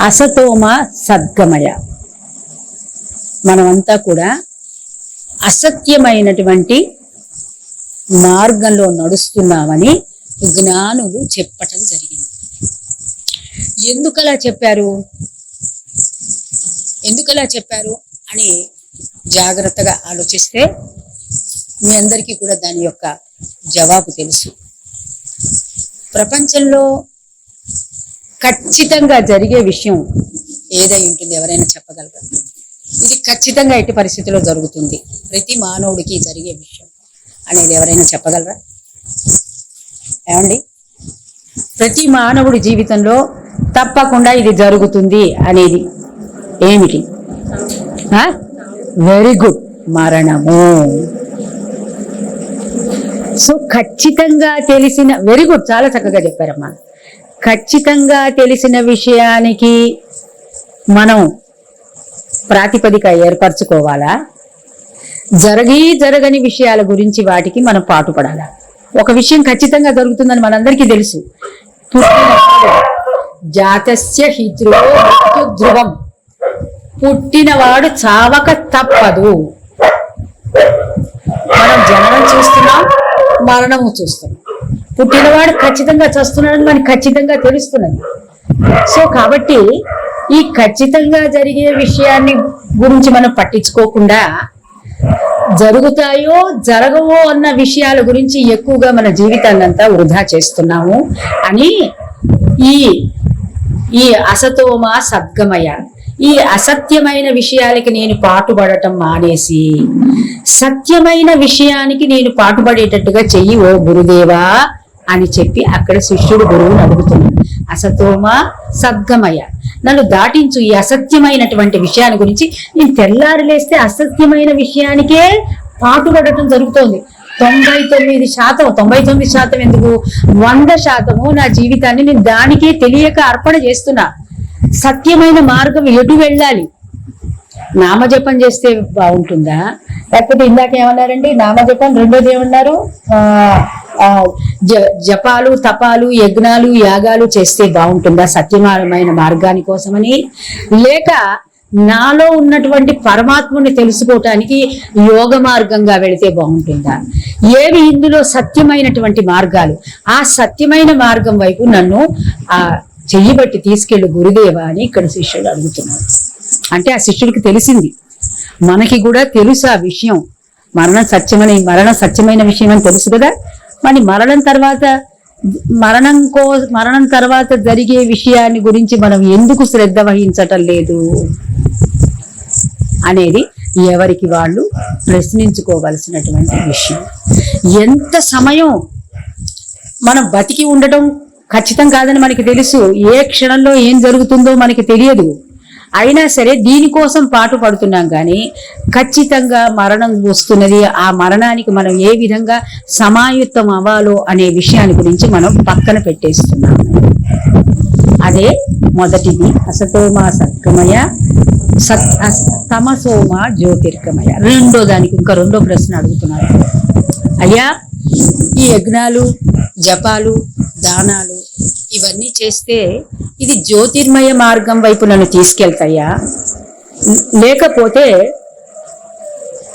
అసతోమ సద్గమయ. మనమంతా కూడా అసత్యమైనటువంటి మార్గంలో నడుస్తున్నామని జ్ఞానులు చెప్పటం జరిగింది. ఎందుకలా చెప్పారు? ఎందుకలా చెప్పారు అని జాగ్రత్తగా ఆలోచిస్తే మీ అందరికీ కూడా దాని యొక్క జవాబు తెలుసు. ప్రపంచంలో ఖచ్చితంగా జరిగే విషయం ఏదై ఉంటుంది ఎవరైనా చెప్పగలరా? ఇది ఖచ్చితంగా ఎట్టి పరిస్థితిలో జరుగుతుంది. ప్రతి మానవుడికి జరిగే విషయం అనేది ఎవరైనా చెప్పగలరా? ఏమండి? ప్రతి మానవుడి జీవితంలో తప్పకుండా ఇది జరుగుతుంది అనేది ఏమిటి? వెరీ గుడ్ మరణము. సో ఖచ్చితంగా తెలిసిన వెరీ గుడ్ చాలా చక్కగా చెప్పారమ్మా. ఖచ్చితంగా తెలిసిన విషయానికి మనం ప్రాతిపదిక ఏర్పరచుకోవాలా? జరగి జరగని విషయాల గురించి వాటికి మనం పాటుపడాలా? ఒక విషయం ఖచ్చితంగా జరుగుతుందని మనందరికీ తెలుసు. జాతస్య హిద్రువో ధ్రువం. పుట్టినవాడు చావక తప్పదు. మనం జననం చూస్తున్నాం మరణము చూస్తున్నాం. పుట్టినవాడు ఖచ్చితంగా చస్తున్నాడని మనకి ఖచ్చితంగా తెలుస్తున్నది. సో కాబట్టి ఈ ఖచ్చితంగా జరిగే విషయాన్ని గురించి మనం పట్టించుకోకుండా జరుగుతాయో జరగవో అన్న విషయాల గురించి ఎక్కువగా మన జీవితాన్నంతా వృధా చేస్తున్నాము అని ఈ ఈ అసతోమ సద్గమయ ఈ అసత్యమైన విషయాలకి నేను పాటుపడటం మానేసి సత్యమైన విషయానికి నేను పాటుపడేటట్టుగా చెయ్యి ఓ గురుదేవా అని చెప్పి అక్కడ శిష్యుడు గురువుని అడుగుతున్నాడు అసతోమ సద్గమయ? నన్ను దాటించు ఈ అసత్యమైనటువంటి విషయాన్ని గురించి నేను తెల్లారి లేస్తే అసత్యమైన విషయానికే పాటుపడటం జరుగుతోంది. తొంభై తొమ్మిది శాతం తొంభై తొమ్మిది శాతం ఎందుకు? వంద శాతము నా జీవితాన్ని నేను దానికే తెలియక అర్పణ చేస్తున్నా. సత్యమైన మార్గం ఎటు వెళ్ళాలి? నామజపం చేస్తే బాగుంటుందా? లేకపోతే ఇందాక ఏమన్నారండి? నామజపం రెండోది ఏమన్నారు? ఆ, ఆ, జపాలు తపాలు యజ్ఞాలు యాగాలు చేస్తే బాగుంటుందా? సత్యమైన మార్గాని కోసమని. లేక నాలో ఉన్నటువంటి పరమాత్ముని తెలుసుకోవటానికి యోగ మార్గంగా వెళితే బాగుంటుందా? ఏవి ఇందులో సత్యమైనటువంటి మార్గాలు? ఆ సత్యమైన మార్గం వైపు నన్ను ఆ చెయ్యబట్టి తీసుకెళ్ళు గురుదేవా అని ఇక్కడ శిష్యుడు అడుగుతున్నాడు. అంటే ఆ శిష్యుడికి తెలిసింది. మనకి కూడా తెలుసు ఆ విషయం. మరణం సత్యమని మరణం సత్యమైన విషయం అని తెలుసు కదా? మరి మరణం తర్వాత మరణం కో మరణం తర్వాత జరిగే విషయాన్ని గురించి మనం ఎందుకు శ్రద్ధ వహించటం లేదు? అనేది ఎవరికి వాళ్ళు ప్రశ్నించుకోవలసినటువంటి విషయం. ఎంత సమయం మనం బతికి ఉండటం ఖచ్చితం కాదని మనకి తెలుసు. ఏ క్షణంలో ఏం జరుగుతుందో మనకి తెలియదు. అయినా సరే దీనికోసం పాటు పడుతున్నాం కానీ ఖచ్చితంగా మరణం వస్తున్నది. ఆ మరణానికి మనం ఏ విధంగా సమాయుత్తం అవ్వాలో అనే విషయాన్ని గురించి మనం పక్కన పెట్టేస్తున్నాము. అదే మొదటిది. అసతోమ సత్కమయ సత్ తమసోమ జ్యోతిర్కమయ రెండో దానికి ఇంకా రెండో ప్రశ్న అడుగుతున్నారు అయ్యా ఈ యజ్ఞాలు జపాలు దానాలు ఇవన్నీ చేస్తే ఇది జ్యోతిర్మయ మార్గం వైపు నన్ను తీసుకెళ్తాయా? లేకపోతే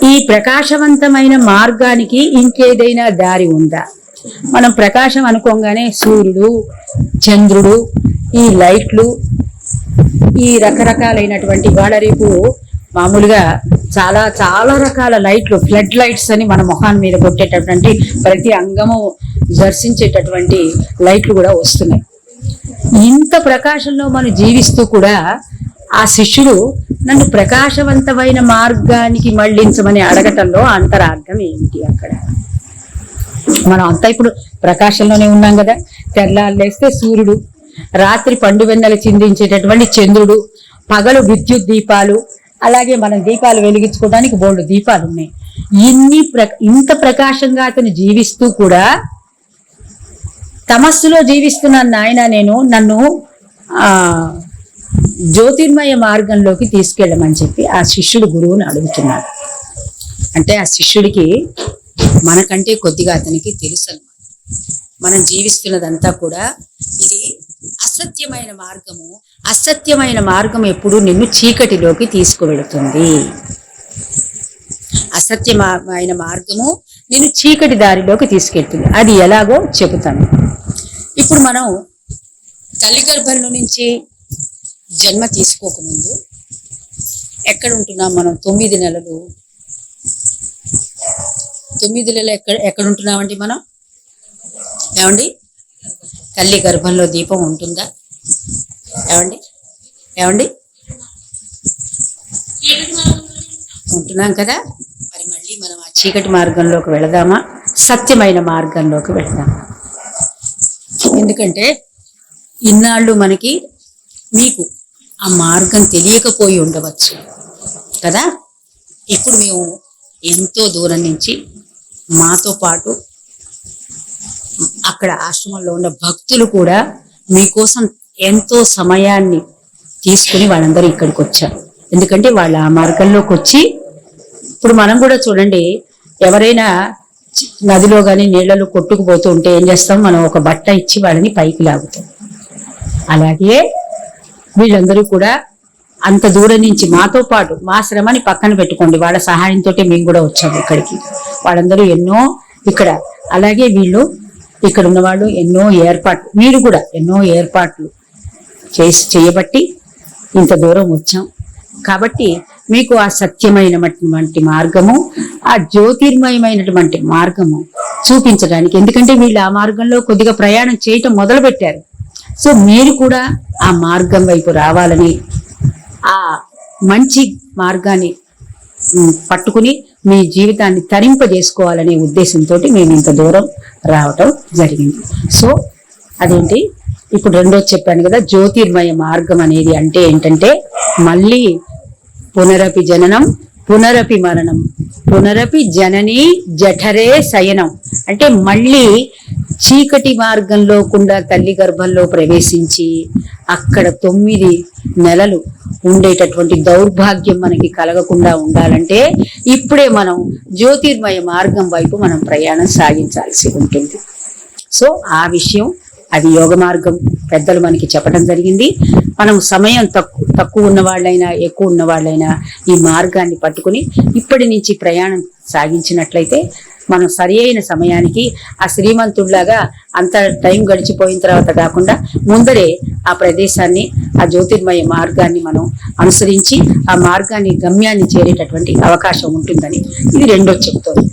ఈ ప్రకాశవంతమైన మార్గానికి ఇంకేదైనా దారి ఉందా? మనం ప్రకాశం అనుకోగానే సూర్యుడు చంద్రుడు ఈ లైట్లు ఈ రకరకాలైనటువంటి వాళ్ళ రేపు మామూలుగా చాలా చాలా రకాల లైట్లు ఫ్లడ్ లైట్స్ అని మన మొహాన్ మీద కొట్టేటటువంటి ప్రతి అంగము దర్శించేటటువంటి లైట్లు కూడా వస్తున్నాయి. ఇంత ప్రకాశంలో మనం జీవిస్తూ కూడా ఆ శిష్యుడు నన్ను ప్రకాశవంతమైన మార్గానికి మళ్ళించమని అడగటంలో అంతరార్థం ఏంటి అక్కడ? మనం అంతా ఇప్పుడు ప్రకాశంలోనే ఉన్నాం కదా. తెల్లారు లేస్తే సూర్యుడు రాత్రి పండు వెన్నెల చిందించేటటువంటి చంద్రుడు పగలు విద్యుత్ దీపాలు అలాగే మనం దీపాలు వెలిగించుకోవడానికి బోల్డు దీపాలు ఉన్నాయి. ఇన్ని ప్ర ఇంత ప్రకాశంగా అతను జీవిస్తూ కూడా తమస్సులో జీవిస్తున్నాను నాయన నేను నన్ను ఆ జ్యోతిర్మయ మార్గంలోకి తీసుకెళ్ళమని చెప్పి ఆ శిష్యుడు గురువుని అడుగుతున్నాడు. అంటే ఆ శిష్యుడికి మనకంటే కొద్దిగా అతనికి తెలుసు అన్నమాట మనం జీవిస్తున్నదంతా కూడా ఇది అసత్యమైన మార్గము అసత్యమైన మార్గం ఎప్పుడు నిన్ను చీకటిలోకి తీసుకువెళుతుంది. అసత్యమైన మార్గము నేను చీకటి దారిలోకి తీసుకెళ్తుంది. అది ఎలాగో చెబుతాను. ఇప్పుడు మనం తల్లి గర్భంలో నుంచి జన్మ తీసుకోకముందు ఎక్కడ ఉంటున్నాం మనం? తొమ్మిది నెలలు. తొమ్మిది నెలలు ఎక్కడ ఎక్కడ ఉంటున్నామండి మనం? ఏమండి? తల్లి గర్భంలో దీపం ఉంటుందా? ఏమండి? ఏమండి? ఉంటున్నాం కదా? మరి మళ్ళీ మనం ఆ చీకటి మార్గంలోకి వెళదామా? సత్యమైన మార్గంలోకి వెళదామా? ఎందుకంటే ఇన్నాళ్ళు మనకి మీకు ఆ మార్గం తెలియకపోయి ఉండవచ్చు. కదా? ఇప్పుడు మేము ఎంతో దూరం నుంచి మాతో పాటు అక్కడ ఆశ్రమంలో ఉన్న భక్తులు కూడా మీకోసం ఎంతో సమయాన్ని తీసుకుని వాళ్ళందరూ ఇక్కడికి వచ్చారు. ఎందుకంటే వాళ్ళు ఆ మార్గంలోకి వచ్చి ఇప్పుడు మనం కూడా చూడండి ఎవరైనా నదిలో కానీ నీళ్ళలో కొట్టుకుపోతూ ఉంటే ఏం చేస్తాం? మనం ఒక బట్ట ఇచ్చి వాళ్ళని పైకి లాగుతాం. అలాగే వీళ్ళందరూ కూడా అంత దూరం నుంచి మాతో పాటు మా శ్రమని పక్కన పెట్టుకోండి. వాళ్ళ సహాయంతో మేము కూడా వచ్చాము ఇక్కడికి. వాళ్ళందరూ ఎన్నో ఇక్కడ అలాగే వీళ్ళు ఇక్కడ ఉన్న వాళ్ళు ఎన్నో ఏర్పాట్లు మీరు కూడా ఎన్నో ఏర్పాట్లు చేసి చేయబట్టి ఇంత దూరం వచ్చాం. కాబట్టి మీకు ఆ సత్యమైనటువంటి మార్గము ఆ జ్యోతిర్మయమైనటువంటి మార్గము చూపించడానికి. ఎందుకంటే వీళ్ళు ఆ మార్గంలో కొద్దిగా ప్రయాణం చేయటం మొదలు పెట్టారు సో మీరు కూడా ఆ మార్గం వైపు రావాలని ఆ మంచి మార్గాన్ని పట్టుకుని మీ జీవితాన్ని తరింపజేసుకోవాలనే ఉద్దేశంతో మేము ఇంత దూరం రావటం జరిగింది. సో అదేంటి? ఇప్పుడు రెండోది చెప్పాను కదా జ్యోతిర్మయ మార్గం అనేది అంటే ఏంటంటే మళ్ళీ పునరపి జననం పునరపి మరణం. పునరపి జనని జఠరే శయనం. అంటే మళ్ళీ చీకటి మార్గంలో కుండా తల్లి గర్భంలో ప్రవేశించి అక్కడ తొమ్మిది నెలలు ఉండేటటువంటి దౌర్భాగ్యం మనకి కలగకుండా ఉండాలంటే ఇప్పుడే మనం జ్యోతిర్మయ మార్గం వైపు మనం ప్రయాణం సాగించాల్సి ఉంటుంది. సో ఆ విషయం అది యోగ మార్గం. పెద్దలు మనకి చెప్పడం జరిగింది. మనం సమయం తక్కువ తక్కువ ఉన్న వాళ్ళైనా ఎక్కువ ఉన్న వాళ్ళైనా ఈ మార్గాన్ని పట్టుకుని ఇప్పటి నుంచి ప్రయాణం సాగించినట్లయితే మనం సరి అయిన సమయానికి ఆ శ్రీమంతుడిలాగా అంత టైం గడిచిపోయిన తర్వాత కాకుండా ముందరే ఆ ప్రదేశాన్ని ఆ జ్యోతిర్మయ మార్గాన్ని మనం అనుసరించి ఆ మార్గాన్ని గమ్యాన్ని చేరేటటువంటి అవకాశం ఉంటుందని ఇది రెండో చెబుతోంది